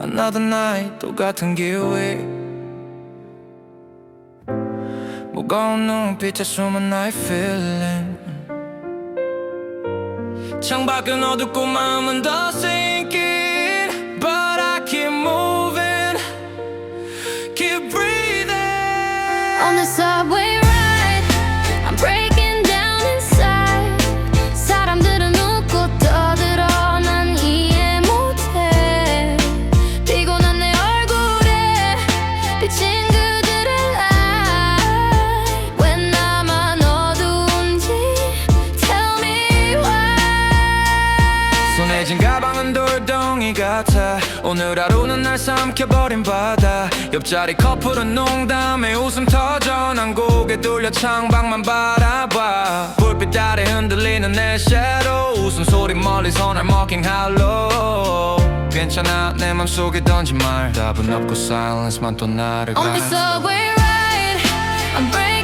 Another night 똑같은 기회 무거운 눈빛에 숨은 나의 feeling 창밖은 어둡고 마음은 더 sinking 돌덩이 같아. 오늘 하루는 날 삼켜버린 바다. 옆자리 커플은 농담에 웃음 터져 난 고개 돌려 창밖만 바라봐. 불빛 아래 흔들리는 내 shadow 웃음소리 멀리서 날 mocking hello. 괜찮아 내 맘속에 던진 말. 답은 없고 silence만 또 나를 On the 감싸 subway ride, I'm breaking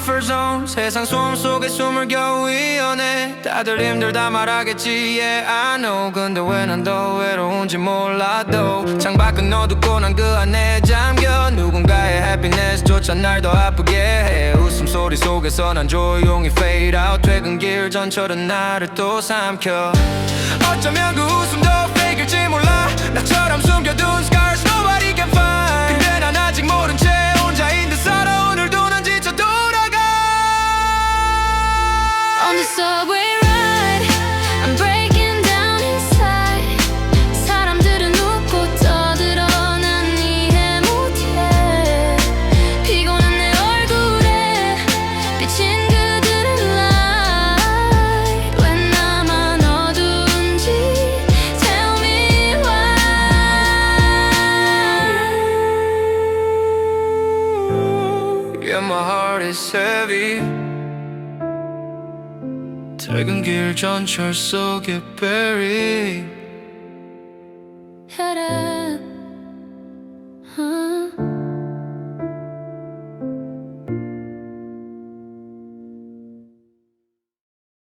comfort zone. 세상 소음 속에 숨을 겨우 이어내. 다들 힘들다 말하겠지 yeah I know. 근데 왜 난 더 외로운지 몰라도. 창밖은 어둡고 난 그 안에 잠겨. 누군가의 happiness조차 날 더 아프게 해. 웃음소리 속에서 난 조용히 fade out. 퇴근길 전철은 나를 또 삼켜. 어쩌면 그 my heart is heavy 퇴근길 전철 속에 buried.